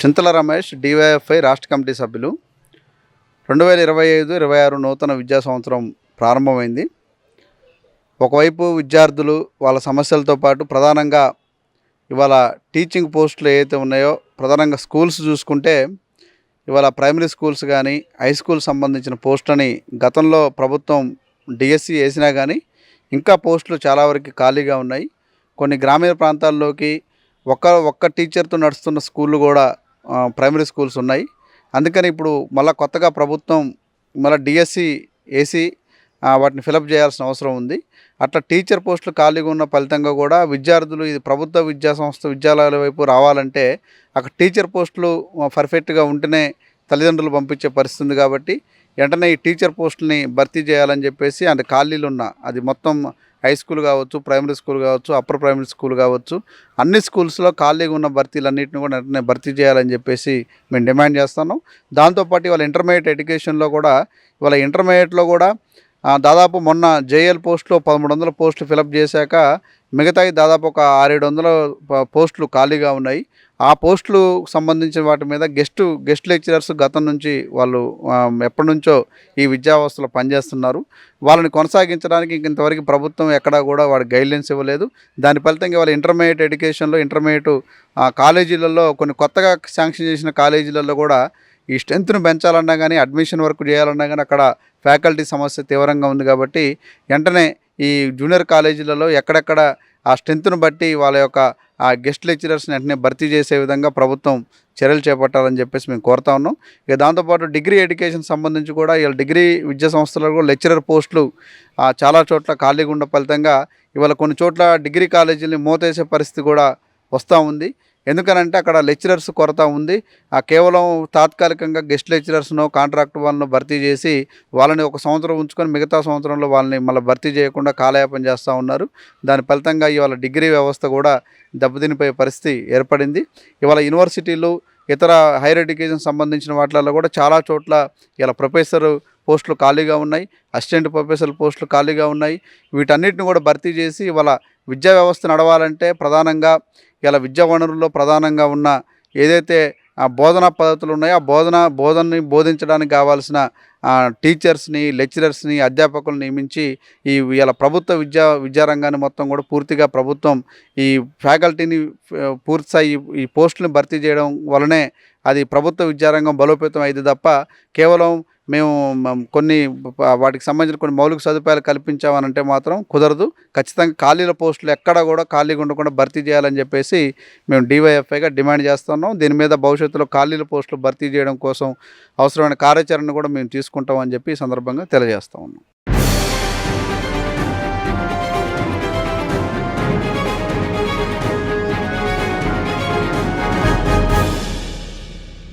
చింతల Ramesh DYFI రాష్ట్ర committee సభ్యులు. రెండు వేల ఇరవై ఐదు ఇరవై ఆరు నూతన విద్యా సంవత్సరం ప్రారంభమైంది. ఒకవైపు విద్యార్థులు వాళ్ళ సమస్యలతో పాటు ప్రధానంగా ఇవాళ టీచింగ్ పోస్టులు ఏవైతే ఉన్నాయో ప్రధానంగా స్కూల్స్ చూసుకుంటే ఇవాళ ప్రైమరీ స్కూల్స్ కానీ హై స్కూల్ సంబంధించిన పోస్టులని గతంలో ప్రభుత్వం డిఎస్సి వేసినా కానీ ఇంకా పోస్టులు చాలా వరకు ఖాళీగా ఉన్నాయి. కొన్ని గ్రామీణ ప్రాంతాల్లోకి ఒక్క ఒక్క టీచర్తో నడుస్తున్న స్కూళ్ళు కూడా ప్రైమరీ స్కూల్స్ ఉన్నాయి. అందుకని ఇప్పుడు మళ్ళీ కొత్తగా ప్రభుత్వం మళ్ళీ డిఎస్సి ఏసీ వాటిని ఫిలప్ చేయాల్సిన అవసరం ఉంది. అట్లా టీచర్ పోస్టులు ఖాళీగా ఉన్న ఫలితంగా కూడా విద్యార్థులు ఇది ప్రభుత్వ విద్యా సంస్థ విద్యాలయాల వైపు రావాలంటే అక్కడ టీచర్ పోస్టులు పర్ఫెక్ట్గా ఉంటేనే తల్లిదండ్రులు పంపించే పరిస్థితి ఉంది కాబట్టి వెంటనే ఈ టీచర్ పోస్టుల్ని భర్తీ చేయాలని చెప్పేసి అంటే ఖాళీలు ఉన్న అది మొత్తం హై స్కూల్ కావచ్చు ప్రైమరీ స్కూల్ కావచ్చు అప్పర్ ప్రైమరీ స్కూల్ కావచ్చు అన్ని స్కూల్స్లో ఖాళీగా ఉన్న భర్తీలన్నింటిని కూడా వెంటనే భర్తీ చేయాలని చెప్పేసి మేము డిమాండ్ చేస్తున్నాం. దాంతోపాటు ఇవాళ ఇంటర్మీడియట్ ఎడ్యుకేషన్లో కూడా ఇవాళ ఇంటర్మీడియట్లో కూడా దాదాపు మొన్న జేఎల్ పోస్టులో పదమూడు వందల పోస్టులు ఫిలప్ చేశాక మిగతాయి దాదాపు ఒక ఆరేడు వందల పోస్టులు ఖాళీగా ఉన్నాయి. ఆ పోస్టులు సంబంధించిన వాటి మీద గెస్ట్ గెస్ట్ లెక్చరర్స్ గతం నుంచి వాళ్ళు ఎప్పటి నుంచో ఈ విద్యావస్థలో పనిచేస్తున్నారు. వాళ్ళని కొనసాగించడానికి ఇంక ఇంతవరకు ప్రభుత్వం ఎక్కడా కూడా వాడి గైడ్లైన్స్ ఇవ్వలేదు. దాని ఫలితంగా వాళ్ళ ఇంటర్మీడియట్ ఎడ్యుకేషన్లో ఇంటర్మీడియట్ ఆ, కాలేజీలలో కొన్ని కొత్తగా శాంక్షన్ చేసిన కాలేజీలలో కూడా ఈ స్ట్రెంత్ను పెంచాలన్నా కానీ అడ్మిషన్ వర్క్ చేయాలన్నా కానీ అక్కడ ఫ్యాకల్టీ సమస్య తీవ్రంగా ఉంది కాబట్టి వెంటనే ఈ జూనియర్ కాలేజీలలో ఎక్కడెక్కడ ఆ స్ట్రెంత్ను బట్టి వాళ్ళ యొక్క ఆ గెస్ట్ లెక్చరర్స్ని వెంటనే భర్తీ చేసే విధంగా ప్రభుత్వం చర్యలు చేపట్టాలని చెప్పేసి మేము కోరుతా ఉన్నాం. ఇక దాంతోపాటు డిగ్రీ ఎడ్యుకేషన్ సంబంధించి కూడా ఇవాళ డిగ్రీ విద్యా సంస్థలలో కూడా లెక్చరర్ పోస్టులు చాలా చోట్ల ఖాళీగా ఉన్న ఫలితంగా ఇవాళ కొన్ని చోట్ల డిగ్రీ కాలేజీని మూతేసే పరిస్థితి కూడా వస్తూ ఉంది. ఎందుకనంటే అక్కడ లెక్చరర్స్ కొరత ఉంది. ఆ కేవలం తాత్కాలికంగా గెస్ట్ లెక్చరర్స్ను కాంట్రాక్ట్ వాళ్ళను భర్తీ చేసి వాళ్ళని ఒక సంవత్సరం ఉంచుకొని మిగతా సంవత్సరంలో వాళ్ళని మళ్ళీ భర్తీ చేయకుండా కాలయాపన చేస్తూ ఉన్నారు. దాని ఫలితంగా ఇవాళ డిగ్రీ వ్యవస్థ కూడా దెబ్బతినిపోయే పరిస్థితి ఏర్పడింది. ఇవాళ యూనివర్సిటీలు ఇతర హైయర్ ఎడ్యుకేషన్ సంబంధించిన వాటిలలో కూడా చాలా చోట్ల ఇలా ప్రొఫెసర్ పోస్టులు ఖాళీగా ఉన్నాయి. అసిస్టెంట్ ప్రొఫెసర్ పోస్టులు ఖాళీగా ఉన్నాయి. వీటన్నిటిని కూడా భర్తీ చేసి ఇవాళ విద్యా వ్యవస్థ నడవాలంటే ప్రధానంగా ఇలా విద్యా వనరుల్లో ప్రధానంగా ఉన్న ఏదైతే ఆ బోధనా పద్ధతులు ఉన్నాయో ఆ బోధన బోధనని బోధించడానికి కావాల్సిన టీచర్స్ని లెక్చరర్స్ని అధ్యాపకులను నియమించి ఈ ఇలా ప్రభుత్వ విద్యా విద్యారంగాన్ని మొత్తం కూడా పూర్తిగా ప్రభుత్వం ఈ ఫ్యాకల్టీని పూర్తిస్థాయి ఈ- పోస్టులను భర్తీ చేయడం వలనే అది ప్రభుత్వ విద్యారంగం బలోపేతం అయింది తప్ప కేవలం మేము కొన్ని వాటికి సంబంధించిన కొన్ని మౌలిక సదుపాయాలు కల్పించామనంటే మాత్రం కుదరదు. ఖచ్చితంగా ఖాళీల పోస్టులు ఎక్కడ కూడా ఖాళీగా ఉండకుండా భర్తీ చేయాలని చెప్పేసి మేము డివైఎఫ్ఐగా డిమాండ్ చేస్తున్నాం. దీని మీద భవిష్యత్తులో ఖాళీల పోస్టులు భర్తీ చేయడం కోసం అవసరమైన కార్యాచరణ కూడా మేము తీసుకుంటామని చెప్పి ఈ సందర్భంగా తెలియజేస్తా ఉన్నాం.